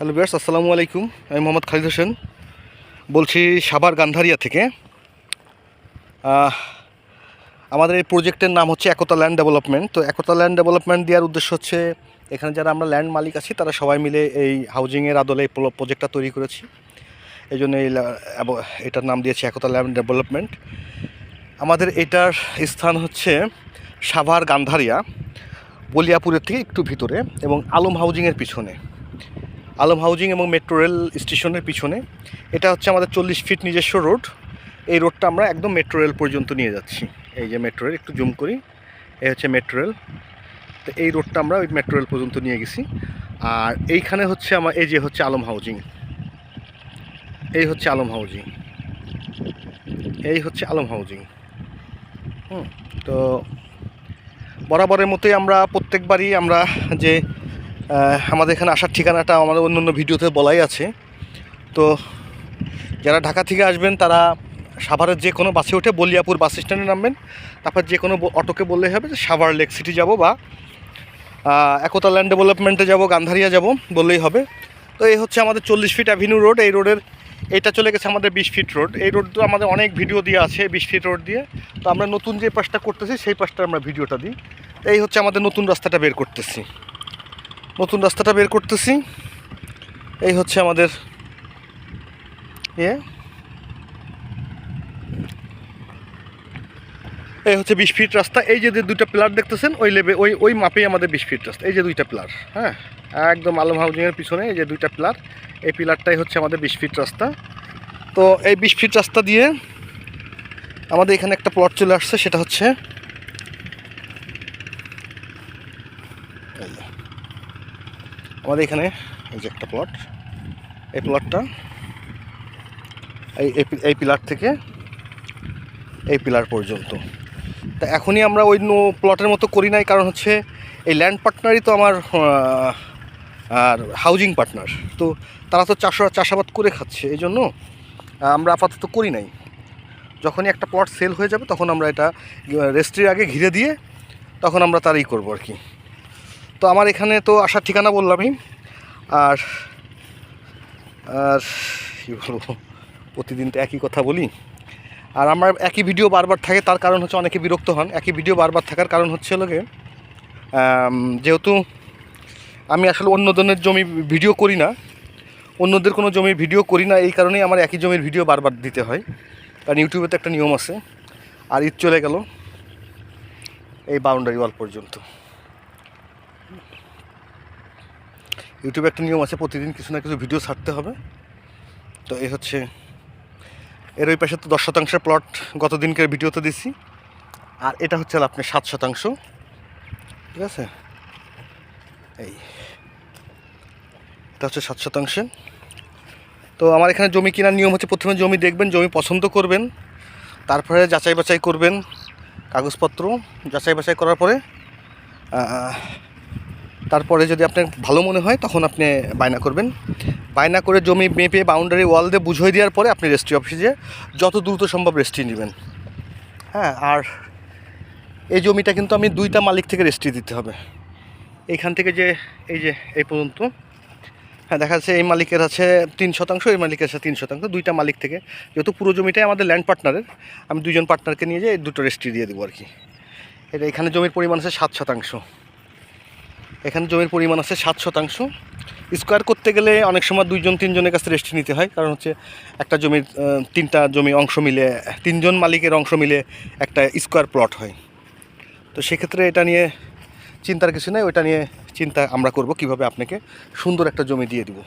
Hello বিয়ার্স আসসালামু আলাইকুম। আমি মোহাম্মদ খালিদ হোসেন। বলছি সাভার গান্ধারিয়া থেকে। আমাদের এই প্রজেক্টের নাম হচ্ছে একতা ল্যান্ড ডেভেলপমেন্ট। তো একতা ল্যান্ড ডেভেলপমেন্ট দেওয়ার উদ্দেশ্য হচ্ছে, এখানে যারা আমরা ল্যান্ড মালিক আছি, তারা সবাই মিলে এই হাউজিংয়ের আদলে এই প্র- প্রজেক্টটা তৈরি করেছি। এই জন্য এই এটার নাম দিয়েছি একতা ল্যান্ড ডেভেলপমেন্ট। আমাদের এটার স্থান হচ্ছে সাভার গান্ধারিয়া, বলিয়াপুরের থেকে একটু ভিতরে এবং আলম হাউজিংয়ের পিছনে। আলম হাউজিং এবং মেট্রো রেল স্টেশনের পিছনে। এটা হচ্ছে আমাদের চল্লিশ ফিট নিজস্ব রোড। এই রোডটা আমরা একদম মেট্রো রেল পর্যন্ত নিয়ে যাচ্ছি। এই যে মেট্রো রেল, একটু জুম করি। এই হচ্ছে মেট্রো রেল। তো এই রোডটা আমরা ওই মেট্রো রেল পর্যন্ত নিয়ে গেছি। আর এইখানে হচ্ছে আমার, এই যে হচ্ছে আলম হাউজিং। এই হচ্ছে আলম হাউজিং। এই হচ্ছে আলম হাউজিং। হুম, তো বরাবরের মতোই আমরা প্রত্যেকবারই আমরা যে আমাদের এখানে আসার ঠিকানাটা আমাদের অন্য অন্য ভিডিওতে বলাই আছে। তো যারা ঢাকা থেকে আসবেন, তারা সাভারের যে কোনো বাসে উঠে বলিয়াপুর বাস স্ট্যান্ডে নামবেন। তারপর যে কোনো অটোকে বললেই হবে যে সাভার লেক সিটি যাব বা একতা ল্যান্ড ডেভেলপমেন্টে যাব, গান্ধারিয়া যাব, বললেই হবে। তো এই হচ্ছে আমাদের চল্লিশ ফিট অ্যাভিনিউ রোড। এই রোডের এটা চলে গেছে আমাদের বিশ ফিট রোড। এই রোড তো আমাদের অনেক ভিডিও দিয়ে আছে, বিশ ফিট রোড দিয়ে। তো আমরা নতুন যে পাশটা করতেছি, সেই পাশটা আমরা ভিডিওটা দিই। এই হচ্ছে আমাদের নতুন রাস্তাটা বের করতেছি। নতুন রাস্তাটা বের করতেছি। এই হচ্ছে আমাদের ইয়ে। এই হচ্ছে বিশ ফিট রাস্তা। এই যে দুইটা পিলার দেখতেছেন, ওই লেবে ওই ওই মাপেই আমাদের বিশ ফিট রাস্তা। এই যে দুইটা পিলার হ্যাঁ? একদম আলম হাউজিংয়ের পিছনে এই যে দুইটা পিলার এই পিলারটাই হচ্ছে আমাদের বিশ ফিট রাস্তা। তো এই বিশ ফিট রাস্তা দিয়ে আমাদের এখানে একটা প্লট চলে আসছে, সেটা হচ্ছে এই যে। আমাদের এখানে এই যে একটা প্লট এই প্লটটা এই এই পিলার থেকে এই পিলার পর্যন্ত। তা এখনই আমরা ওই প্লটের মতো করি নাই, কারণ হচ্ছে এই ল্যান্ড পার্টনারই তো আমার আর হাউজিং পার্টনার তো তারা তো চাষ, চাষাবাদ করে খাচ্ছে, এই জন্য আমরা আপাতত করি নাই। যখনই একটা প্লট সেল হয়ে যাবে, তখন আমরা এটা রেস্ট্রির আগে ঘিরে দিয়ে, তখন আমরা তারই করব আর কি। তো আমার এখানে তো আসার ঠিকানা বললামই। আর আর কী বলব, প্রতিদিন তো একই কথা বলি। আর আমার একই ভিডিও বারবার থাকে, তার কারণ হচ্ছে অনেকে বিরক্ত হন। একই ভিডিও বারবার থাকার কারণ হচ্ছে লোকে যেহেতু আমি আসলে অন্যজনের জমি ভিডিও করি না, অন্যদের কোনো জমির ভিডিও করি না, এই কারণেই আমার একই জমির ভিডিও বারবার দিতে হয়। কারণ ইউটিউবে তো একটা নিয়ম আছে। আর ঈদ চলে গেল, এই বাউন্ডারি ওয়াল পর্যন্ত। ইউটিউবে একটা নিয়ম আছে, প্রতিদিন কিছু না কিছু ভিডিও ছাড়তে হবে। তো এই হচ্ছে, এর ওই পাশে তো দশ শতাংশের প্লট গত দিনকার ভিডিওতে দিছি। আর এটা হচ্ছে আপনার সাত শতাংশ। ঠিক আছে? এই, এটা হচ্ছে সাত শতাংশে। তো আমার এখানে জমি কেনার নিয়ম হচ্ছে, প্রথমে জমি দেখবেন, জমি পছন্দ করবেন, তারপরে যাচাই বাছাই করবেন, কাগজপত্র যাচাই বাছাই করার পরে তারপরে যদি আপনার ভালো মনে হয়, তখন আপনি বায়না করবেন। বায়না করে জমি মেপে বাউন্ডারি ওয়াল দিয়ে বুঝিয়ে দেওয়ার পরে আপনি রেজিস্ট্রি অফিসে যত দ্রুত সম্ভব রেস্ট্রি নেবেন। হ্যাঁ আর এই জমিটা কিন্তু আমি দুইটা মালিক থেকে রেস্ট্রি দিতে হবে। এইখান থেকে যে, এই যে, এই পর্যন্ত। হ্যাঁ দেখা যাচ্ছে এই মালিকের আছে তিন শতাংশ, এই মালিকের আছে তিন শতাংশ। দুইটা মালিক থেকে। যেহেতু পুরো জমিটাই আমাদের ল্যান্ড পার্টনারের আমি দুজন পার্টনারকে নিয়ে এই দুটো রেস্ট্রি দিয়ে দেবো আর কি। এটা এখানে জমির পরিমাণ আছে সাত শতাংশ। এখানে জমির পরিমাণ আছে সাত শতাংশ। স্কোয়ার করতে গেলে অনেক সময় দুইজন, তিনজনের কাছে রেস্ট্রি নিতে হয়। কারণ হচ্ছে একটা জমির তিনটা জমি অংশ মিলে, তিনজন মালিকের অংশ মিলে একটা স্কোয়ার প্লট হয়। তো সেক্ষেত্রে এটা নিয়ে চিন্তার কিছু নেই। ওটা নিয়ে চিন্তা আমরা করব কীভাবে আপনাকে সুন্দর একটা জমি দিয়ে দিব।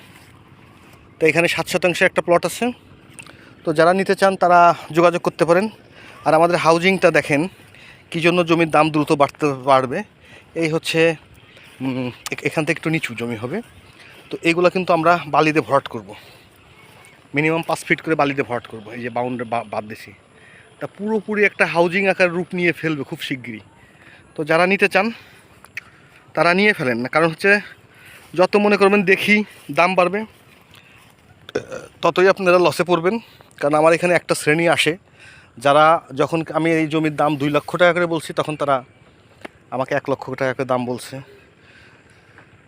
তো এখানে সাত শতাংশে একটা প্লট আছে। তো যারা নিতে চান তারা যোগাযোগ করতে পারেন। আর আমাদের হাউজিংটা দেখেন, কী জন্য জমির দাম দ্রুত বাড়তে বাড়বে এই হচ্ছে এখান থেকে একটু নিচু জমি হবে। তো এইগুলো কিন্তু আমরা বালিতে ভরাট করব। মিনিমাম পাঁচ ফিট করে বালিতে ভরাট করব। এই যে বাউন্ডারি বাদ দিছি। তা পুরোপুরি একটা হাউজিং আকার রূপ নিয়ে ফেলবে খুব শিগগিরই। তো যারা নিতে চান, তারা নিয়ে ফেলেন না। কারণ হচ্ছে যত মনে করবেন দেখি দাম বাড়বে, ততই আপনারা লসে পড়বেন। কারণ আমার এখানে একটা শ্রেণি আসে। যারা যখন আমি এই জমির দাম দুই লক্ষ টাকা করে বলছি, তখন তারা আমাকে এক লক্ষ টাকা করে দাম বলছে।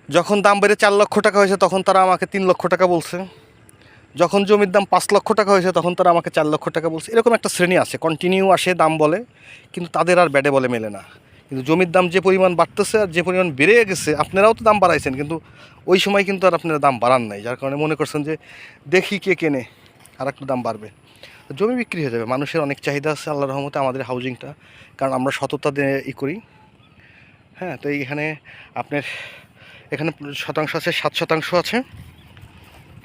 যখন দাম বেড়ে চার লক্ষ টাকা হয়েছে, তখন তারা আমাকে তিন লক্ষ টাকা বলছে। যখন জমির দাম পাঁচ লক্ষ টাকা হয়েছে, তখন তারা আমাকে চার লক্ষ টাকা বলছে। এরকম একটা শ্রেণি আছে কন্টিনিউ আসে দাম বলে, কিন্তু তাদের আর ব্যাডে বলে মেলে না। কিন্তু জমির দাম যে পরিমাণ বাড়তেছে আর যে পরিমাণ বেড়ে গেছে, আপনারাও তো দাম বাড়াইছেন, কিন্তু ওই সময় কিন্তু আর আপনারা দাম বাড়ান নাই, যার কারণে মনে করছেন যে দেখি কে কেনে, আর একটু দাম বাড়বে। জমি বিক্রি হয়ে যাবে, মানুষের অনেক চাহিদা আছে আল্লাহ রহমতে, আমাদের হাউজিংটা কারণ আমরা সততা দিয়ে ই করি। হ্যাঁ তো এইখানে আপনার এখানে শতাংশ আছে, সাত শতাংশ আছে।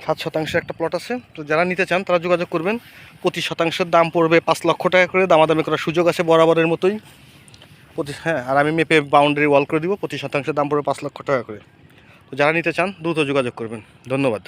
সাত শতাংশের একটা প্লট আছে। তো যারা নিতে চান, তারা যোগাযোগ করবেন। প্রতি শতাংশের দাম পড়বে পাঁচ লক্ষ টাকা করে। দামাদামি করার সুযোগ আছে বরাবরের মতোই। প্রতি হ্যাঁ আর আমি মেপে বাউন্ডারি ওয়াল করে দিব। প্রতি শতাংশের দাম পড়বে পাঁচ লক্ষ টাকা করে। তো যারা নিতে চান, দ্রুত যোগাযোগ করবেন। ধন্যবাদ।